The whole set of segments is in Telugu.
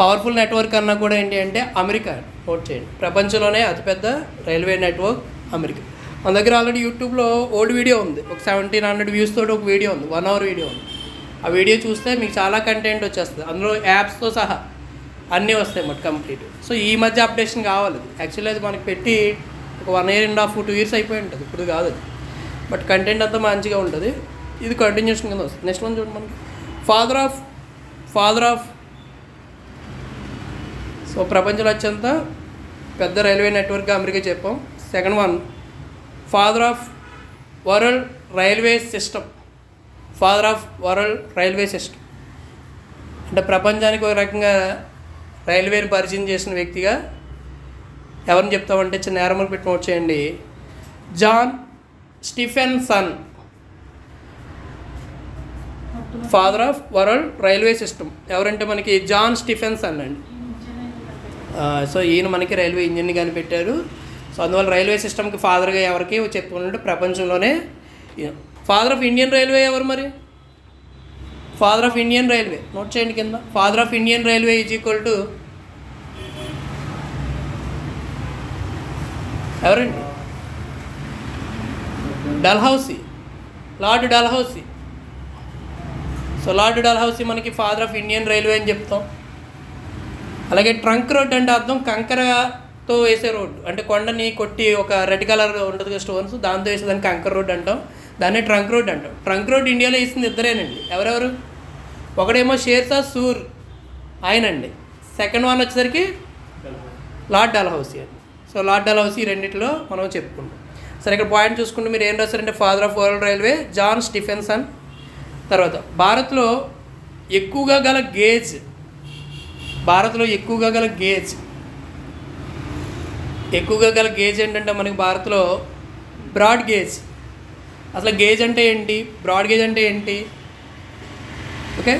పవర్ఫుల్ నెట్వర్క్ అన్నా కూడా ఏంటి అంటే అమెరికా నోట్ చేయండి. ప్రపంచంలోనే అతిపెద్ద రైల్వే నెట్వర్క్ అమెరికా. మన దగ్గర ఆల్రెడీ యూట్యూబ్లో ఓల్డ్ వీడియో ఉంది. ఒక సెవెంటీన్ హండ్రెడ్ వ్యూస్ తోటి ఒక వీడియో ఉంది. వన్ అవర్ వీడియో ఉంది. ఆ వీడియో చూస్తే మీకు చాలా కంటెంట్ వచ్చేస్తుంది. అందులో యాప్స్తో సహా అన్నీ వస్తాయి మాట కంప్లీట్ సో ఈ మధ్య అప్డేషన్ కావాలి. యాక్చువల్లీ అది మనకి పెట్టి ఒక one year and half two years అయిపోయి ఉంటుంది. ఇప్పుడు కాదు అది. బట్ కంటెంట్ అంతా మంచిగా ఉంటుంది. ఇది కంటిన్యూషన్ కింద వస్తుంది. నెక్స్ట్ వన్ చూడండి మనకి. Father of father of so ప్రపంచంలో అత్యంత పెద్ద రైల్వే నెట్వర్క్ అమెరికా చెప్పాం. Second one father of world railway system father of world railway system అంటే ప్రపంచానికి ఒక రకంగా రైల్వేని పరిచయం చేసిన వ్యక్తిగా ఎవరిని చెప్తామంటే చిన్న నేరములు పెట్టి నోట్ చేయండి John Stephenson father of world railway system ఎవరంటే మనకి జాన్ స్టిఫెన్ సన్ అండి. సో ఈయన మనకి రైల్వే ఇంజిన్ కనిపెట్టారు సో అందువల్ల రైల్వే సిస్టమ్కి ఫాదర్గా ఎవరికి చెప్పుకున్నట్టు ప్రపంచంలోనే ఫాదర్ ఆఫ్ ఇండియన్ రైల్వే ఎవరు మరి? Father of Indian railway note చేయండి కింద. Father of Indian railway is equal to ఎవరండి? Dalhousie Lord Dalhousie so Lord Dalhousie మనకి ఫాదర్ ఆఫ్ ఇండియన్ రైల్వే అని చెప్తాం. అలాగే ట్రంక్ రోడ్ అంటే అర్థం కంకరతో వేసే రోడ్డు అంటే కొండని కొట్టి ఒక రెడ్ కలర్ ఉంటుంది కదా స్టోన్స్ దాంతో వేసేదాన్ని కంకర రోడ్ అంటాం. దాన్ని ట్రంక్ రోడ్ అంటాం. ట్రంక్ రోడ్ ఇండియాలో వేసింది ఇద్దరేనండి. ఎవరెవరు? ఒకడేమో షేర్షా సూర్ ఆయనండి. సెకండ్ వన్ వచ్చేసరికి లార్డ్ డల్హౌసీ అండి. సో లార్డ్ డల్హౌసీ ఈ మనం చెప్పుకుంటాం. సరే ఇక్కడ పాయింట్ చూసుకుంటే మీరు ఏం రాస్తారంటే father of world railway John Stephenson. తర్వాత భారత్లో ఎక్కువగా గల గేజ్ భారత్లో ఎక్కువగా గల గేజ్ ఎక్కువగా గల గేజ్ ఏంటంటే మనకి భారత్లో బ్రాడ్ గేజ్. అసలు గేజ్ అంటే ఏంటి? బ్రాడ్ గేజ్ అంటే ఏంటి? ఓకే?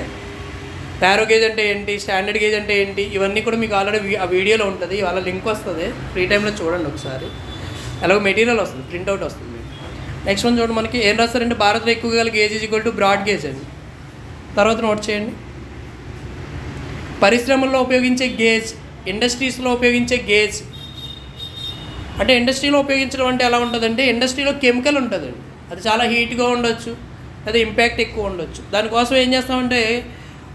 నారో గేజ్ అంటే ఏంటి? స్టాండర్డ్ గేజ్ అంటే ఏంటి? ఇవన్నీ కూడా మీకు ఆల్రెడీ ఆ వీడియోలో ఉంటుంది. ఇవాళ లింక్ వస్తుంది. ఫ్రీ టైంలో చూడండి ఒకసారి. అలాగే మెటీరియల్ వస్తుంది ప్రింట్అవుట్ వస్తుంది నెక్స్ట్ వన్ చూడండి మనకి ఏం రాస్తారంటే భారత్లో ఎక్కువగా గల gauge is equal to broad gauge అండి తర్వాత నోట్ చేయండి. పరిశ్రమల్లో ఉపయోగించే గేజ్ ఇండస్ట్రీస్లో ఉపయోగించే గేజ్. అంటే ఇండస్ట్రీలో ఉపయోగించడం అంటే ఎలా ఉంటుందంటే ఇండస్ట్రీలో కెమికల్ ఉంటుందండి అది చాలా హీట్గా ఉండొచ్చు అది ఇంపాక్ట్ ఎక్కువ ఉండొచ్చు. దానికోసం ఏం చేస్తామంటే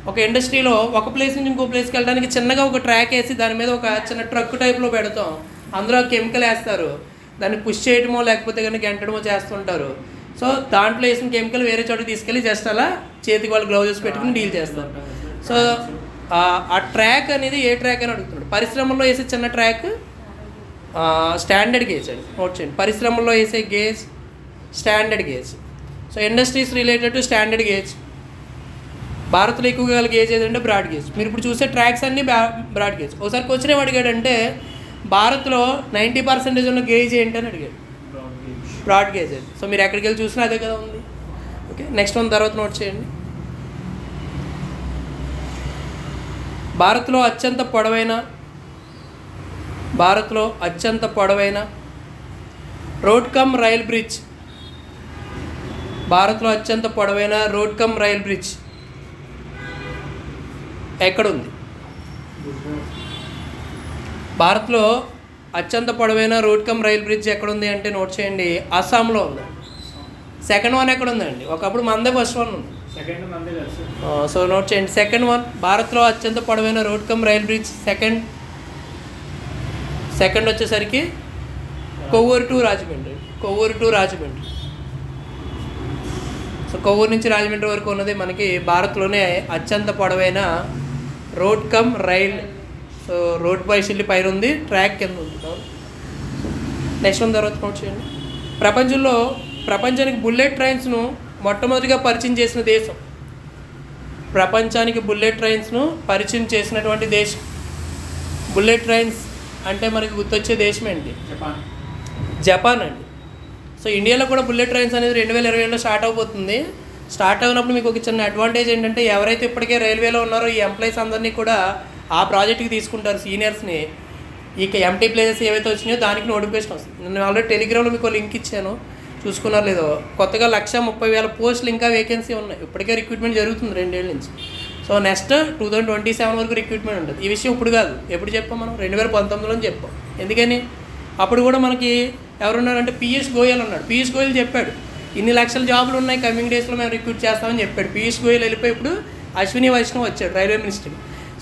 ఒక ఇండస్ట్రీలో ఒక ప్లేస్ నుంచి ఇంకో ప్లేస్కి వెళ్ళడానికి చిన్నగా ఒక ట్రాక్ వేసి దాని మీద ఒక చిన్న ట్రక్ టైప్లో పెడతాం. అందులో కెమికల్ వేస్తారు. దాన్ని పుష్ చేయడమో లేకపోతే కనుక గెంటడమో చేస్తుంటారు. సో దాంట్లో వేసిన కెమికల్ వేరే చోటకి తీసుకెళ్ళి జస్ట్ అలా చేతికి వాళ్ళు గ్లౌజెస్ పెట్టుకుని డీల్ చేస్తారు. సో ఆ- ట్రాక్ అనేది ఏ ట్రాక్ అని అడుగుతున్నాడు? పరిశ్రమల్లో వేసే చిన్న ట్రాక్ స్టాండర్డ్ గేజ్ అండి. నోట్ చేయండి. పరిశ్రమల్లో వేసే gauge standard gauge so industries related to standard gauge భారత్లో ఎక్కువగా గల గేజ్ ఏదంటే బ్రాడ్ గేజ్ మీరు ఇప్పుడు చూసే ట్రాక్స్ అన్నీ బ్రాడ్ గేజ్ ఒకసారి క్వశ్చన్ అడిగాడంటే భారత్లో నైంటీ పర్సెంటేజ్ ఉన్న గేజ్ ఏంటి అని అడిగాడు. బ్రాడ్ గేజ్ అండి సో మీరు ఎక్కడికి వెళ్ళి చూసినా అదే కదా ఉంది. ఓకే నెక్స్ట్ వన్ తర్వాత నోట్ చేయండి. భారత్లో అత్యంత పొడవైన భారత్లో అత్యంత పొడవైన రోడ్ కమ్ రైల్ బ్రిడ్జ్. భారత్లో అత్యంత పొడవైన రోడ్ కమ్ రైల్ బ్రిడ్జ్ ఎక్కడుంది? భారత్లో అత్యంత పొడవైన రోడ్ కమ్ రైల్ బ్రిడ్జ్ ఎక్కడుంది అంటే నోట్ చేయండి అస్సాంలో ఉంది. సెకండ్ వన్ ఎక్కడుందండి? ఒకప్పుడు మందే ఫస్ట్ వన్ ఉంది. సో నోట్ చేయండి. సెకండ్ వన్ భారత్లో అత్యంత పొడవైన road cum rail bridge second. Second వచ్చేసరికి Kovvur to Rajahmundry. Kovvur to Rajahmundry. So Kovvur నుంచి రాజమండ్రి వరకు ఉన్నది మనకి భారత్లోనే అత్యంత పొడవైన road cum rail. So road పై పైన ఉంది ట్రాక్ కింద ఉంది. నెక్స్ట్ వన్ తర్వాత నోట్ చేయండి. ప్రపంచంలో ప్రపంచానికి బుల్లెట్ ట్రైన్స్ను మొట్టమొదటిగా పరిచయం చేసిన దేశం. ప్రపంచానికి బుల్లెట్ ట్రైన్స్ను పరిచయం చేసినటువంటి దేశం. బుల్లెట్ ట్రైన్స్ అంటే మనకి గుర్తొచ్చే దేశం ఏంటి? జపాన్. జపాన్ అండి. సో ఇండియాలో కూడా బుల్లెట్ ట్రైన్స్ అనేది రెండు వేల ఇరవై ఏడులో స్టార్ట్ అవబోతుంది. స్టార్ట్ అయినప్పుడు మీకు ఒక చిన్న అడ్వాంటేజ్ ఏంటంటే ఎవరైతే ఇప్పటికే రైల్వేలో ఉన్నారో ఈ ఎంప్లాయీస్ అందరినీ కూడా ఆ ప్రాజెక్ట్కి తీసుకుంటారు సీనియర్స్ని. ఇక ఎంటీ ప్లేసెస్ ఏవైతే వచ్చినాయో దానికి నోటిఫికేషన్ వస్తుంది. నేను ఆల్రెడీ టెలిగ్రామ్లో మీకు లింక్ ఇచ్చాను. చూసుకున్నారు లేదో. కొత్తగా లక్ష ముప్పై వేల పోస్టులు ఇంకా వేకెన్సీ ఉన్నాయి. ఇప్పటికే రిక్రూట్మెంట్ జరుగుతుంది రెండేళ్ళ నుంచి. So next two thousand twenty seven వరకు రిక్రూట్మెంట్ ఉంటుంది. ఈ విషయం ఇప్పుడు కాదు. ఎప్పుడు చెప్పాం మనం? రెండు వేల పంతొమ్మిదిలో చెప్పాం. ఎందుకని? అప్పుడు కూడా మనకి ఎవరున్నారంటే పీయూష్ గోయల్ ఉన్నాడు. పీయూష్ గోయల్ చెప్పాడు ఇన్ని లక్షల జాబులు ఉన్నాయి కమింగ్ డేస్లో మేము రిక్రూట్ చేస్తామని చెప్పాడు. పీయూష్ గోయల్ వెళ్ళిపోయి ఇప్పుడు అశ్విని వైష్ణవ్ వచ్చాడు రైల్వే మినిస్టర్.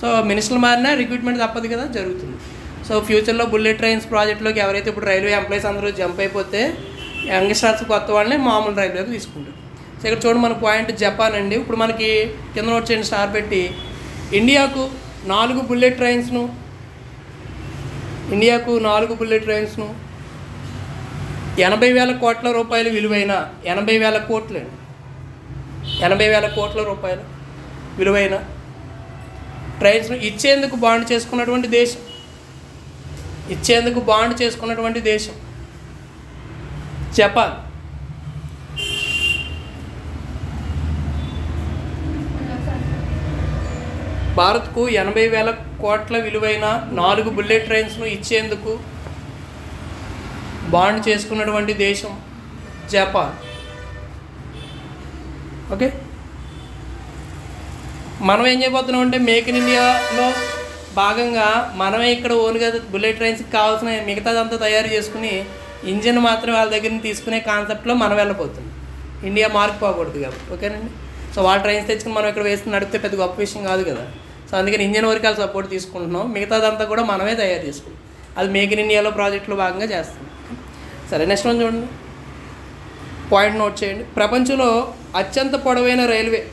సో మినిస్టర్ మారినా రిక్రూట్మెంట్ తప్పదు కదా జరుగుతుంది. సో ఫ్యూచర్లో బుల్లెట్ ట్రైన్స్ ప్రాజెక్ట్లోకి ఎవరైతే ఇప్పుడు రైల్వే ఎంప్లాయీస్ అందరూ జంప్ అయిపోతే యంగ్స్టర్స్ కొత్త వాళ్ళని మామూలు రైల్వేకి తీసుకుంటారు. సో ఇక్కడ చూడండి మన పాయింట్ జపాన్ అండి. ఇప్పుడు మనకి కింద నోట్ చేయండి స్టార్ పెట్టి ఇండియాకు నాలుగు బుల్లెట్ ట్రైన్స్ను ఇండియాకు నాలుగు బుల్లెట్ ట్రైన్స్ను ఎనభై వేల కోట్ల రూపాయలు విలువైన ఎనభై వేల కోట్లు ఎనభై వేల కోట్ల రూపాయలు విలువైన ట్రైన్స్ను ఇచ్చేందుకు బాండ్ చేసుకున్నటువంటి దేశం. ఇచ్చేందుకు బాండ్ చేసుకున్నటువంటి దేశం. జపాన్ భారత్కు ఎనభై వేల కోట్ల విలువైన నాలుగు బుల్లెట్ ట్రైన్స్ను ఇచ్చేందుకు బాండ్ చేసుకున్నటువంటి దేశం జపాన్. ఓకే? మనం ఏం చేయబోతున్నాం అంటే మేక్ ఇన్ ఇండియాలో భాగంగా మనమే ఇక్కడ ఓన్గా బుల్లెట్ ట్రైన్స్కి కావాల్సిన మిగతాదంతా తయారు చేసుకుని ఇంజిన్ మాత్రం వాళ్ళ దగ్గర నుంచి తీసుకునే కాన్సెప్ట్లో మనం వెళ్ళిపోతుంది ఇండియా మార్క్ పోకూడదు కాబట్టి ఓకేనండి? సో వాళ్ళ ట్రైన్స్ తెచ్చుకుని మనం ఇక్కడ వేసుకుని నడిపితే పెద్ద గొప్ప విషయం కాదు కదా. సో అందుకని ఇంజిన్ వరకు వాళ్ళ సపోర్ట్ తీసుకుంటున్నాం. మిగతాదంతా కూడా మనమే తయారు చేసుకుంటాం. అది మేక్ ఇన్ ఇండియాలో ప్రాజెక్టులో భాగంగా చేస్తాం. సరే నెక్స్ట్ వన్ చూడండి. పాయింట్ నోట్ చేయండి. ప్రపంచంలో అత్యంత పొడవైన రైల్వే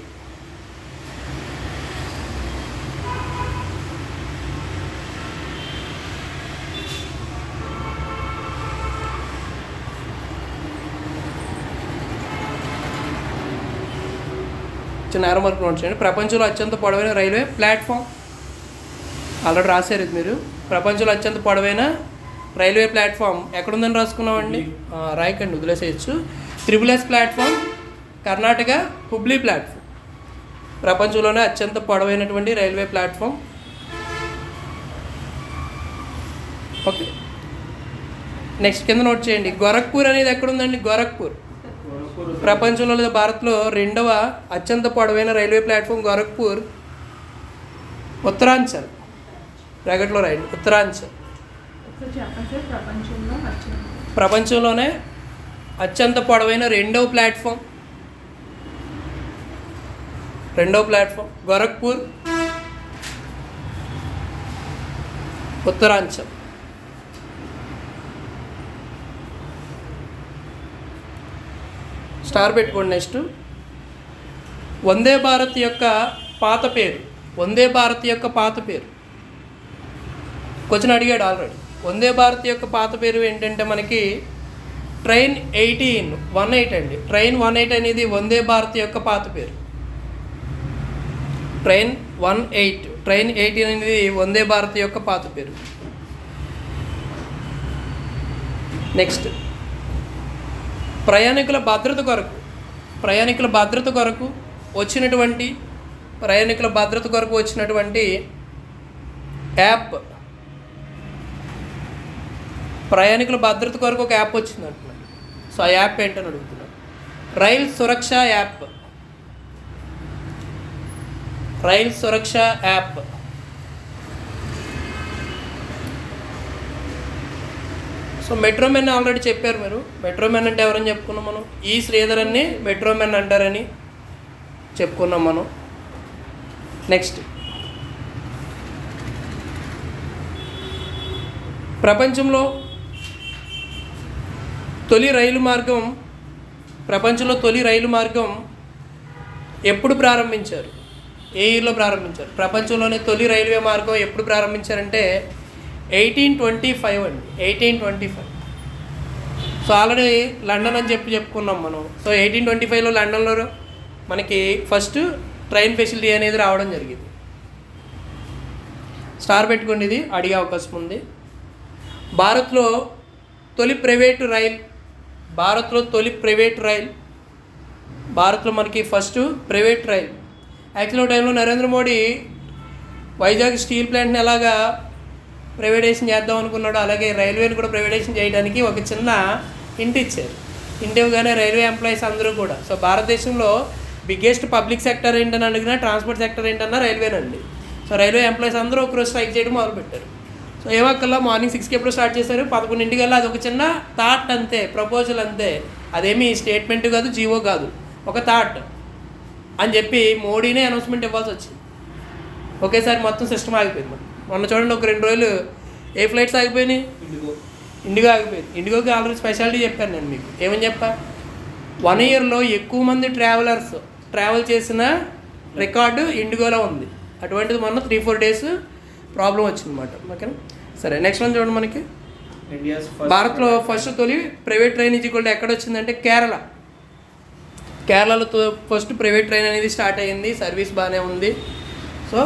చిన్న నేరం వరకు నోట్ చేయండి. ప్రపంచంలో అత్యంత పొడవైన రైల్వే ప్లాట్ఫామ్. ఆల్రెడీ రాశారు ఇది మీరు. ప్రపంచంలో అత్యంత పొడవైన రైల్వే ప్లాట్ఫామ్ ఎక్కడుందని రాసుకున్నామండి? రాయకండి వదిలేసేయచ్చు. Triple S platform Karnataka Hubli platform. ప్రపంచంలోనే అత్యంత పొడవైనటువంటి రైల్వే ప్లాట్ఫామ్. ఓకే. నెక్స్ట్ కింద నోట్ చేయండి. గోరఖ్పూర్ అనేది ఎక్కడుందండి? గోరఖ్పూర్. ప్రపంచంలో లేదా భారత్లో రెండవ అత్యంత పొడవైన రైల్వే ప్లాట్ఫామ్ గోరఖ్పూర్ ఉత్తరాంచల్. బ్రాకెట్లో రాయండి. ఉత్తరాంచల్. ప్రపంచంలో ప్రపంచంలోనే అత్యంత పొడవైన రెండవ ప్లాట్ఫామ్. రెండవ ప్లాట్ఫామ్ గోరఖ్పూర్ ఉత్తరాంచల్. స్టార్ పెట్టుకోండి నెక్స్ట్. వందే భారత్ యొక్క పాత పేరు. వందే భారత్ యొక్క పాత పేరు. క్వశ్చన్ అడిగాడు ఆల్రెడీ. వందే భారత్ యొక్క పాత పేరు ఏంటంటే మనకి ట్రైన్ ఎయిటీన్ వన్ ఎయిట్ అండి. ట్రైన్ వన్ ఎయిట్ అనేది వందే భారత్ యొక్క పాత పేరు. Train one eight train eighteen అనేది వందే భారత్ యొక్క పాత పేరు. నెక్స్ట్. ప్రయాణికుల భద్రత కొరకు ప్రయాణికుల భద్రత కొరకు వచ్చినటువంటి ప్రయాణికుల భద్రత కొరకు వచ్చినటువంటి యాప్ ప్రయాణికుల భద్రత కొరకు ఒక యాప్ వచ్చింది అంటున్నాడు సో ఆ యాప్ ఏంటని అడుగుతున్నాడు rail Suraksha app. Rail Suraksha app. So metro men already చెప్పారు మీరు. మెట్రో మెన్ అంటే ఎవరని చెప్పుకున్నాం మనం? ఈ శ్రీధరన్ని మెట్రో మెన్ అంటారని చెప్పుకున్నాం మనం. నెక్స్ట్ ప్రపంచంలో తొలి రైలు మార్గం ప్రపంచంలో తొలి రైలు మార్గం ఎప్పుడు ప్రారంభించారు? ఏ ఇయర్లో ప్రారంభించారు? ప్రపంచంలోనే తొలి రైల్వే మార్గం ఎప్పుడు ప్రారంభించారంటే ఎయిటీన్ ట్వంటీ ఫైవ్ అండి. Eighteen twenty five. So already London అని చెప్పి చెప్పుకున్నాం మనం. సో ఎయిటీన్ ట్వంటీ ఫైవ్లో లండన్లో మనకి ఫస్ట్ ట్రైన్ ఫెసిలిటీ అనేది రావడం జరిగింది. స్టార్ పెట్టుకోండి ఇది అడిగే అవకాశం ఉంది. భారత్లో తొలి ప్రైవేటు రైల్ భారత్లో తొలి ప్రైవేట్ రైల్ భారత్లో మనకి ఫస్ట్ ప్రైవేట్ రైల్. యాక్చువల్ టైంలో నరేంద్ర మోడీ వైజాగ్ స్టీల్ ప్లాంట్ని ఎలాగా ప్రైవేటైజేషన్ చేద్దాం అనుకున్నాడు అలాగే రైల్వేని కూడా ప్రైవేటైజేషన్ చేయడానికి ఒక చిన్న ఇంటి ఇచ్చారు. ఇంటి ఇవ్వగానే రైల్వే ఎంప్లాయీస్ అందరూ కూడా. సో భారతదేశంలో బిగ్గెస్ట్ పబ్లిక్ సెక్టర్ ఏంటని అడిగినా ట్రాన్స్పోర్ట్ సెక్టర్ ఏంటన్నా రైల్వేనండి సో రైల్వే ఎంప్లాయీస్ అందరూ ఒకరోజు స్ట్రైక్ చేయడం మొదలుపెట్టారు. సో ఏమక్కల్లా మార్నింగ్ సిక్స్కి ఎప్పుడు స్టార్ట్ చేశారు? పదకొండింటికల్లా అది ఒక చిన్న థాట్ అంతే ప్రపోజల్ అంతే. అదేమి స్టేట్మెంట్ కాదు జీవో కాదు. ఒక థాట్ అని చెప్పి మోడీనే అనౌన్స్మెంట్ ఇవ్వాల్సి వచ్చింది. ఒకేసారి మొత్తం సిస్టమ్ ఆగిపోయింది. మొన్న చూడండి ఒక రెండు రోజులు ఏ ఫ్లైట్స్ ఆగిపోయినాయి? ఇండిగో ఆగిపోయింది. ఇండిగోకి ఆల్రెడీ స్పెషాలిటీ చెప్పాను నేను మీకు. ఏమని చెప్పా? వన్ ఇయర్లో ఎక్కువ మంది ట్రావెలర్స్ ట్రావెల్ చేసిన రికార్డు ఇండిగోలో ఉంది. అటువంటిది మొన్న త్రీ ఫోర్ డేస్ ప్రాబ్లం వచ్చిందన్నమాట. ఓకేనా? సరే నెక్స్ట్ వన్ చూడండి మనకి. భారత్లో ఫస్ట్ తొలి ప్రైవేట్ ట్రైన్ ఈజ్ ఈక్వల్ ఎక్కడ వచ్చిందంటే కేరళ. కేరళలో ఫస్ట్ ప్రైవేట్ ట్రైన్ అనేది స్టార్ట్ అయ్యింది. సర్వీస్ బాగానే ఉంది. సో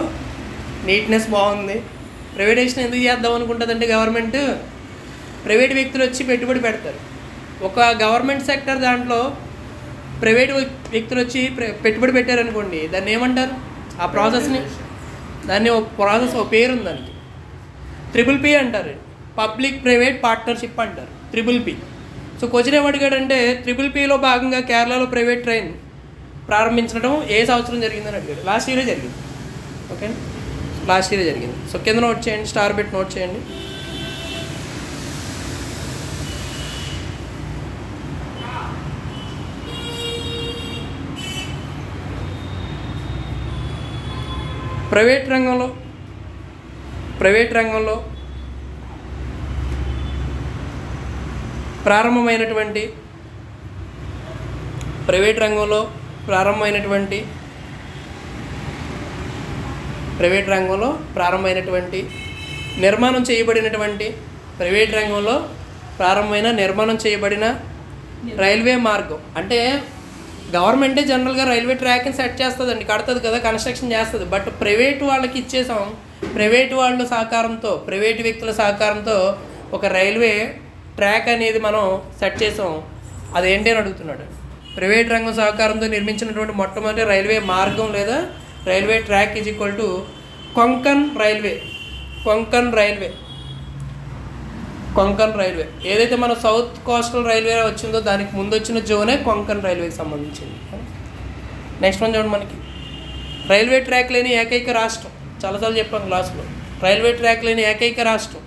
నీట్నెస్ బాగుంది. ప్రైవేటేషన్ ఎందుకు చేద్దాం అనుకుంటుందంటే గవర్నమెంట్ ప్రైవేట్ వ్యక్తులు వచ్చి పెట్టుబడి పెడతారు. ఒక గవర్నమెంట్ సెక్టర్ దాంట్లో ప్రైవేట్ వ్యక్తులు వచ్చి పెట్టుబడి పెట్టారనుకోండి దాన్ని ఏమంటారు? ఆ ప్రాసెస్ని దాన్ని ఒక ప్రాసెస్ ఒక పేరు ఉంది దానికి త్రిబుల్ పి అంటారు. పబ్లిక్ ప్రైవేట్ పార్ట్నర్షిప్ అంటారు. త్రిబుల్ పి సో క్వశ్చన్ ఏమడిగాడంటే త్రిబుల్ పిలో భాగంగా కేరళలో ప్రైవేట్ ట్రైన్ ప్రారంభించడం ఏ సంవత్సరం జరిగిందని అడిగాడు. లాస్ట్ ఇయరే జరిగింది. ఓకే లాస్ట్ ఇయర్ జరిగింది. సో కింద నోట్ చేయండి స్టార్ పెట్టి నోట్ చేయండి. ప్రైవేట్ రంగంలో ప్రైవేట్ రంగంలో ప్రారంభమైనటువంటి ప్రైవేట్ రంగంలో ప్రారంభమైనటువంటి ప్రైవేట్ రంగంలో ప్రారంభమైనటువంటి నిర్మాణం చేయబడినటువంటి ప్రైవేట్ రంగంలో ప్రారంభమైన నిర్మాణం చేయబడిన రైల్వే మార్గం. అంటే గవర్నమెంటే జనరల్గా రైల్వే ట్రాక్ని సెట్ చేస్తుందండి కడుతుంది కదా కన్స్ట్రక్షన్ చేస్తుంది. బట్ ప్రైవేట్ వాళ్ళకి ఇచ్చేసాం ప్రైవేట్ వాళ్ళ సహకారంతో ప్రైవేట్ వ్యక్తుల సహకారంతో ఒక రైల్వే ట్రాక్ అనేది మనం సెట్ చేసాం. అదేంటి అని అడుగుతున్నాడు. ప్రైవేట్ రంగం సహకారంతో నిర్మించినటువంటి మొట్టమొదటి రైల్వే మార్గం లేదా railway track is equal to Konkan railway Konkan railway. Konkan railway. ఏదైతే మన సౌత్ కోస్టల్ రైల్వే వచ్చిందో దానికి ముందు వచ్చిన జోనే కొంకన్ రైల్వేకి సంబంధించింది. నెక్స్ట్ వన్ చూడండి మనకి. రైల్వే ట్రాక్ లేని ఏకైక రాష్ట్రం. చాలాసార్లు చెప్పాం క్లాస్లో. రైల్వే ట్రాక్ లేని ఏకైక రాష్ట్రం.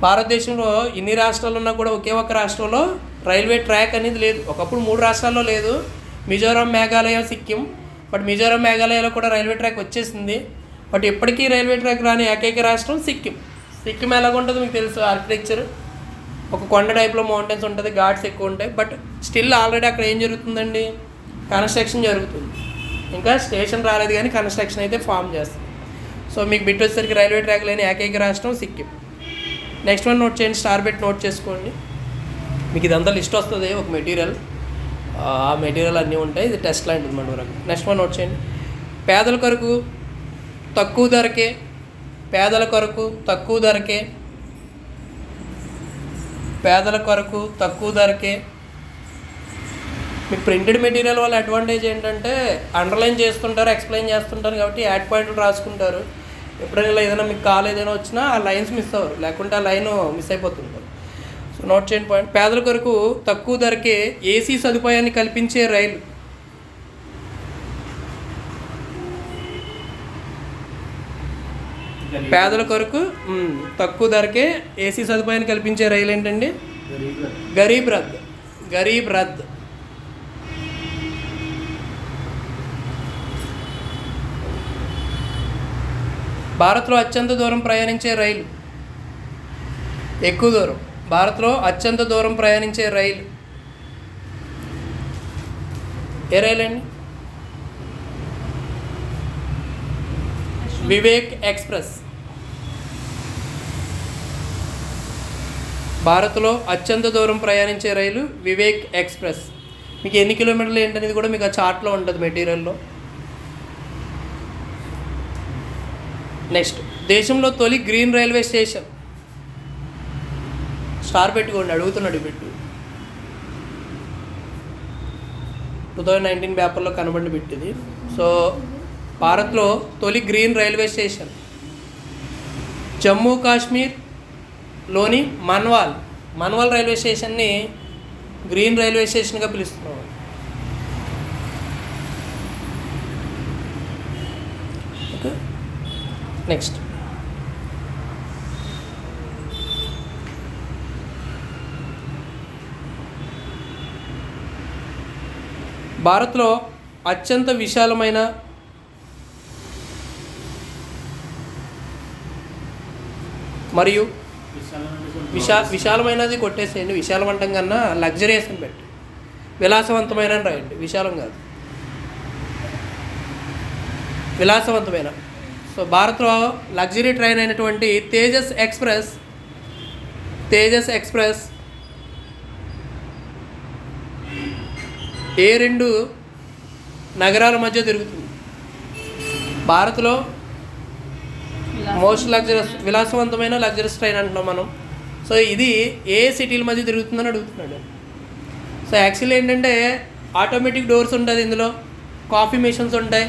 భారతదేశంలో ఇన్ని రాష్ట్రాలు ఉన్నా కూడా ఒకే ఒక రాష్ట్రంలో రైల్వే ట్రాక్ అనేది లేదు. ఒకప్పుడు మూడు రాష్ట్రాల్లో లేదు. మిజోరాం మేఘాలయ సిక్కిం. బట్ మిజోరం మేఘాలయలో కూడా రైల్వే ట్రాక్ వచ్చేసింది. బట్ ఇప్పటికీ రైల్వే ట్రాక్ రాని ఏకైక రాష్ట్రం సిక్కిం. సిక్కిం ఎలాగుంటుందో మీకు తెలుసు ఆర్కిటెక్చర్. ఒక కొండ టైప్లో మౌంటైన్స్ ఉంటుంది ఘాట్స్ ఎక్కువ ఉంటాయి. బట్ స్టిల్ ఆల్రెడీ అక్కడ ఏం జరుగుతుందండి? కన్స్ట్రక్షన్ జరుగుతుంది. ఇంకా స్టేషన్ రాలేదు కానీ కన్స్ట్రక్షన్ అయితే ఫామ్ చేస్తుంది. సో మీకు బిట్ వచ్చేసరికి రైల్వే ట్రాక్ లేని ఏకైక రాష్ట్రం సిక్కిం. నెక్స్ట్ వన్ నోట్ చేయండి స్టార్ పెట్టి నోట్ చేసుకోండి. మీకు ఇదంతా లిస్ట్ వస్తుంది ఒక మెటీరియల్. ఆ మెటీరియల్ అన్నీ ఉంటాయి. ఇది టెస్ట్ లాంటిది మన వరకు నెక్స్ట్ వన్ నోట్ చేయండి. పేదల కొరకు తక్కువ ధరకే పేదల కొరకు తక్కువ ధరకే పేదల కొరకు తక్కువ ధరకే. మీ ప్రింటెడ్ మెటీరియల్ వల్ల అడ్వాంటేజ్ ఏంటంటే అండర్లైన్ చేస్తుంటారు ఎక్స్ప్లెయిన్ చేస్తుంటారు కాబట్టి యాడ్ పాయింట్లు రాసుకుంటారు. ఎప్పుడైనా ఏదైనా మీకు కాల్ ఏదైనా వచ్చినా ఆ లైన్స్ మిస్ అవ్వరు. లేకుంటే ఆ లైన్ మిస్ అయిపోతుంటారు. సో నోట్ చేయండి పాయింట్ పేదల కొరకు తక్కువ ధరకే ఏసీ సదుపాయాన్ని కల్పించే రైలు. పేదల కొరకు తక్కువ ధరకే ఏసీ సదుపాయాన్ని కల్పించే రైలు ఏంటండి? గరీబ్ రథ్. గరీబ్ రథ్. భారత్లో అత్యంత దూరం ప్రయాణించే రైలు. ఎక్కువ దూరం. భారత్లో అత్యంత దూరం ప్రయాణించే రైలు ఏ రైలు అండి? వివేక్ ఎక్స్ప్రెస్. భారత్లో అత్యంత దూరం ప్రయాణించే రైలు వివేక్ ఎక్స్ప్రెస్. మీకు ఎన్ని కిలోమీటర్లు ఏంటనేది కూడా మీకు ఆ చార్ట్లో ఉంటుంది మెటీరియల్లో. నెక్స్ట్. దేశంలో తొలి గ్రీన్ రైల్వే స్టేషన్. స్టార్ పెట్టుకోండి అడుగుతున్నాడు బిట్టు టూ థౌజండ్ నైన్టీన్ పేపర్లో కనబడి బిట్టుది సో భారత్లో తొలి గ్రీన్ రైల్వే స్టేషన్. జమ్మూ కాశ్మీర్లోని మన్వాల్. మన్వాల్ రైల్వే స్టేషన్ని గ్రీన్ రైల్వే స్టేషన్గా పిలుస్తున్నాం ఓకే? నెక్స్ట్. భారత్లో అత్యంత విశాలమైన మరియు విశా విశాలమైనది కొట్టేసేయండి. విశాలవంతం కన్నా లగ్జరియస్ అని పెట్టి. విలాసవంతమైన అని రాయండి. విశాలం కాదు. విలాసవంతమైన. సో భారత్లో లగ్జరీ ట్రైన్ అయినటువంటి తేజస్ ఎక్స్ప్రెస్ తేజస్ ఎక్స్ప్రెస్ ఏ రెండు నగరాల మధ్య తిరుగుతుంది? భారత్లో మోస్ట్ లగ్జరస్ విలాసవంతమైన లగ్జరస్ ట్రైన్ అంటున్నాం మనం. సో ఇది ఏ సిటీల మధ్య తిరుగుతుందని అడుగుతున్నాడు. సో యాక్చువల్లీ ఏంటంటే ఆటోమేటిక్ డోర్స్ ఉంటుంది ఇందులో కాఫీ మిషన్స్ ఉంటాయి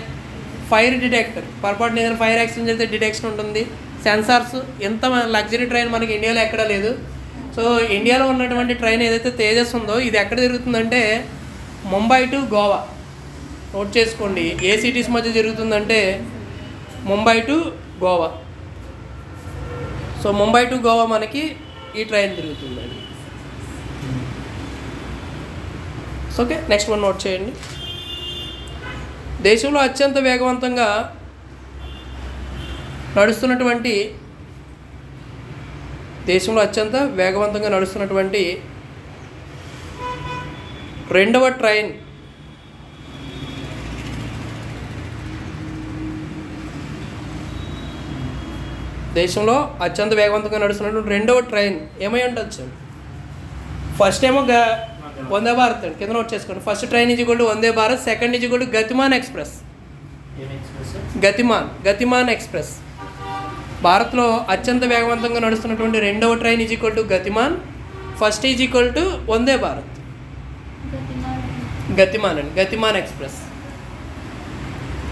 ఫైర్ డిటెక్టర్ పొరపాటున ఏదైనా ఫైర్ యాక్సిడెంట్ అయితే డిటెక్షన్ ఉంటుంది. సెన్సార్స్ ఎంత లగ్జరీ ట్రైన్ మనకి ఇండియాలో ఎక్కడా లేదు. సో ఇండియాలో ఉన్నటువంటి ట్రైన్ ఏదైతే తేజస్ ఉందో ఇది ఎక్కడ తిరుగుతుందంటే ముంబై టు గోవా. నోట్ చేసుకోండి ఏ సిటీస్ మధ్య జరుగుతుందంటే Mumbai to Goa. So Mumbai to Goa మనకి ఈ train తిరుగుతుందండి. So okay next one note చేయండి. దేశంలో అత్యంత వేగవంతంగా నడుస్తున్నటువంటి దేశంలో అత్యంత వేగవంతంగా నడుస్తున్నటువంటి రెండవ ట్రైన్. దేశంలో అత్యంత వేగవంతంగా నడుస్తున్నటువంటి రెండవ ట్రైన్ ఏమై ఉండొచ్చు? ఫస్ట్ ఏమో గ వందే భారత్ అండి. కింద నోట్ చేసుకోండి. First train equal to Vande Bharat second equal to Gatiman express. Gatiman Gatiman express. భారత్లో అత్యంత వేగవంతంగా నడుస్తున్నటువంటి రెండవ train is equal to Gatiman first is equal to Vande Bharat. Gatiman అండి Gatiman express.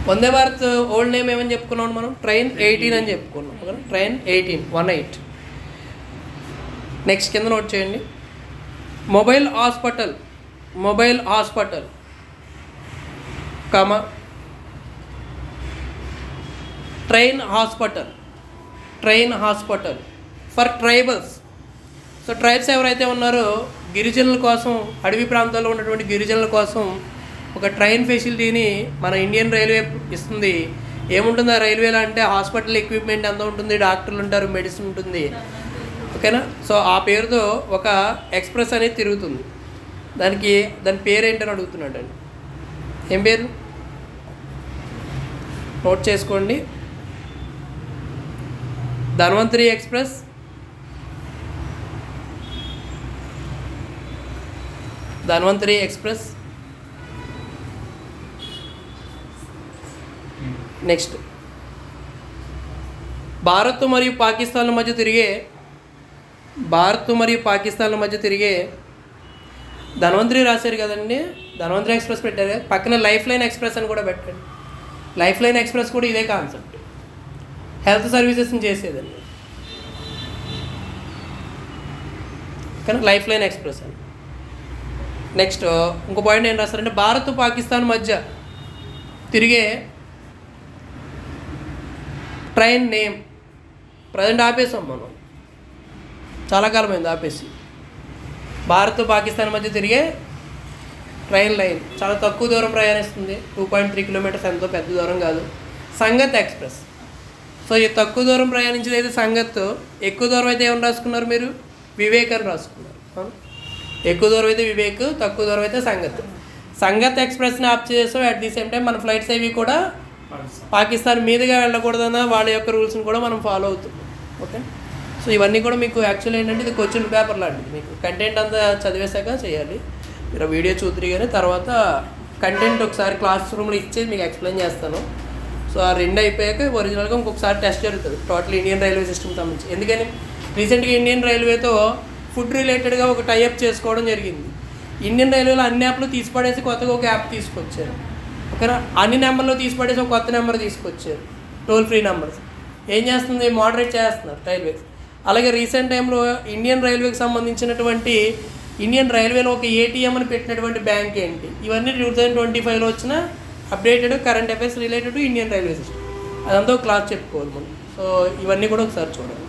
Vande Bharat old name ఏమని చెప్పుకున్నాం మనం? ట్రైన్ ఎయిటీన్ అని చెప్పుకున్నాం. Train eighteen one eight. Next కింద నోట్ చేయండి. Mobile hospital mobile hospital cum train hospital train hospital. For tribals. So tribes ఎవరైతే ఉన్నారో గిరిజనుల కోసం అడవి ప్రాంతాల్లో ఉన్నటువంటి గిరిజనుల కోసం ఒక ట్రైన్ ఫెసిలిటీని మన ఇండియన్ రైల్వే ఇస్తుంది. ఏముంటుంది ఆ రైల్వేలో అంటే హాస్పిటల్ ఎక్విప్మెంట్ ఎంత ఉంటుంది డాక్టర్లు ఉంటారు మెడిసిన్ ఉంటుంది. ఓకేనా? సో ఆ పేరుతో ఒక ఎక్స్ప్రెస్ అనేది తిరుగుతుంది. దానికి దాని పేరు ఏంటని అడుగుతున్నాడు అండి. ఏం పేరు? నోట్ చేసుకోండి. Dhanvantari express. Dhanvantari express. Next. Bharat మరియు పాకిస్తాన్ల మధ్య తిరిగే భారత్ మరియు పాకిస్తాన్ల మధ్య తిరిగే ధన్వంతరి రాశారు కదండి. ధన్వంతరి ఎక్స్ప్రెస్ పెట్టారు. పక్కన లైఫ్ లైన్ ఎక్స్ప్రెస్ అని కూడా పెట్టండి. లైఫ్ లైన్ ఎక్స్ప్రెస్ కూడా ఇదే కాన్సెప్ట్. హెల్త్ సర్వీసెస్ని చేసేదండి. కానీ లైఫ్ లైన్ ఎక్స్ప్రెస్ అని. నెక్స్ట్ ఇంకో పాయింట్ ఏం రాస్తారంటే భారత్ పాకిస్తాన్ మధ్య తిరిగే ట్రైన్ నేమ్ ప్రజెంట్ ఆపేసాం మనం. చాలా కాలమైంది ఆపేసి. భారత్ పాకిస్తాన్ మధ్య తిరిగే ట్రైన్ లైన్ చాలా తక్కువ దూరం ప్రయాణిస్తుంది. టూ పాయింట్ త్రీ కిలోమీటర్స్ ఎంతో పెద్ద దూరం కాదు. సంగత్ ఎక్స్ప్రెస్ సో ఈ తక్కువ దూరం ప్రయాణించేది అయితే సంగత్. ఎక్కువ దూరం అయితే ఏమని రాసుకున్నారు మీరు? వివేక్ అని రాసుకున్నారు. అవును? ఎక్కువ దూరం అయితే వివేక్ తక్కువ దూరం అయితే సంగత్. సంగత్ ఎక్స్ప్రెస్ని ఆప్ చేసాం అట్ ది సేమ్ టైం మన ఫ్లైట్స్ అవి కూడా పాకిస్తాన్. మీదుగా వెళ్ళకూడదన్న వాళ్ళ యొక్క రూల్స్ని కూడా మనం ఫాలో అవుతున్నాం ఓకే సో ఇవన్నీ కూడా మీకు యాక్చువల్ ఏంటంటే ఇది క్వశ్చన్ పేపర్ లాంటిది. మీకు కంటెంట్ అంతా చదివేశాక చేయాలి. మీరు వీడియో చూద్దరు కానీ తర్వాత కంటెంట్ ఒకసారి క్లాస్ రూమ్లో ఇచ్చేది మీకు ఎక్స్ప్లెయిన్ చేస్తాను. సో ఆ రెండు అయిపోయాక ఒరిజినల్గా ఇంకొకసారి టెస్ట్ జరుగుతుంది. టోటల్ ఇండియన్ రైల్వే సిస్టమ్ సంబంధించి. ఎందుకని? రీసెంట్గా ఇండియన్ రైల్వేతో ఫుడ్ రిలేటెడ్గా ఒక టైఅప్ చేసుకోవడం జరిగింది. ఇండియన్ రైల్వేలో అన్ని యాప్లు తీసిపడేసి కొత్తగా ఒక యాప్ తీసుకొచ్చారు. ఓకేనా అన్ని నెంబర్లో తీసిపడేసి ఒక కొత్త నెంబర్ తీసుకొచ్చారు. Toll free numbers. ఏం చేస్తుంది? మోడరేట్ చేస్తున్నారు రైల్వేస్. అలాగే రీసెంట్ టైంలో ఇండియన్ రైల్వేకి సంబంధించినటువంటి ఇండియన్ రైల్వేలో ఒక ఏటీఎం అని పెట్టినటువంటి బ్యాంక్ ఏంటి? ఇవన్నీ టూ థౌజండ్ ట్వంటీ ఫైవ్లో వచ్చిన updated current affairs related to Indian railway system. అదంతా ఒక క్లాస్ చెప్పుకోవాలి మనం. సో ఇవన్నీ కూడా ఒకసారి చూడండి.